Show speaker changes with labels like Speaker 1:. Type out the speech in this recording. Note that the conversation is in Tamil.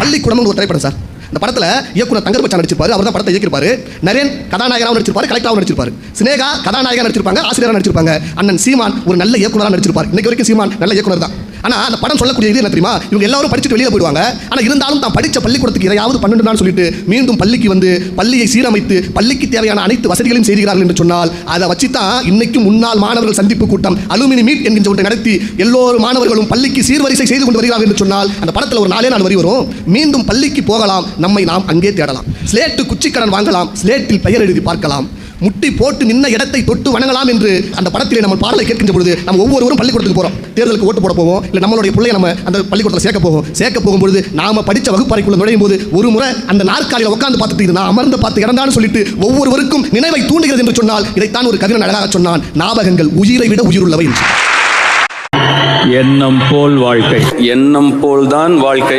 Speaker 1: பள்ளிக்கூடம்னு ஒரு திரைப்படம் சார். இந்த படத்தில் இயக்குனர் தங்கர் பச்சா நடிச்சிருப்பாரு அவர் தான் படத்தை இயக்கிருப்பாரு நரேன் கதாநாயகராக நடிச்சிருப்பாரு கலெக்டராக நடிச்சிருப்பாரு. சினேகா கதாநாயகராக நடிச்சிருப்பாங்க ஆசிரியராக நடிச்சிருப்பாங்க. அண்ணன் சீமான் ஒரு நல்ல இயக்குனராக நடிச்சிருப்பாரு. இன்னைக்கு வரைக்கும் சீமான் நல்ல இயக்குனர் தான். ஆனால் அந்த படம் சொல்லக்கூடிய இது என்ன தெரியுமா? இவங்க எல்லாரும் படிச்சுட்டு வெளியே போயிடுவாங்க. ஆனால் இருந்தாலும் தான் படித்த பள்ளிக்கூடத்துக்கு இதையாவது பண்ணணும்னு சொல்லிட்டு மீண்டும் பள்ளிக்கு வந்து பள்ளியை சீரமைத்து பள்ளிக்கு தேவையான அனைத்து வசதிகளையும் செய்கிறார்கள் என்று சொன்னால் அதை வச்சு தான் இன்னைக்கு முன்னாள் மாணவர்கள் சந்திப்பு கூட்டம் அலுமினி மீட் என்கின்ற ஒன்றை நடத்தி எல்லோரும் மாணவர்களும் பள்ளிக்கு சீர்வரிசை செய்து கொண்டு வருகிறார்கள் என்று சொன்னால் அந்த படத்தில் ஒரு நாளே நாள் வரி வரும். மீண்டும் பள்ளிக்கு போகலாம் நம்மை நாம் அங்கே தேடலாம். ஸ்லேட்டு குச்சிக்கடன் வாங்கலாம் ஸ்லேட்டில் பெயர் எழுதி பார்க்கலாம். முட்டி போட்டு நின்ன இடத்தை தொட்டு வணங்கலாம் என்று அந்த படத்திலே நம்ம பாடலை கேட்கின்ற பொழுது நம்ம ஒவ்வொருவரும் பள்ளிக்கூடத்துக்கு போகிறோம் தேர்தலுக்கு ஓட்டு போட போவோம். இல்லை நம்மளுடைய பிள்ளைய நம்ம அந்த பள்ளிக்கூடத்தில் சேர்க்க போவோம். சேர்க்க போகும்பொழுது நாம படித்த வகுப்பறைக்குள்ள நுழையும் போது ஒரு முறை அந்த நாற்காலியில் உட்காந்து பார்த்துட்டு இது நான் அமர்ந்து பார்த்து இறந்தான்னு சொல்லிட்டு ஒவ்வொருவருக்கும் நினைவை தூண்டுகிறது என்று சொன்னால் இதைத்தான் ஒரு கவிஞன் அழகாக சொன்னான் ஞாபகங்கள் உயிரை விட உயிருள்ளவை என்று.
Speaker 2: எண்ணம் போல் வாழ்க்கை.
Speaker 3: எண்ணம் போல்தான் வாழ்க்கை.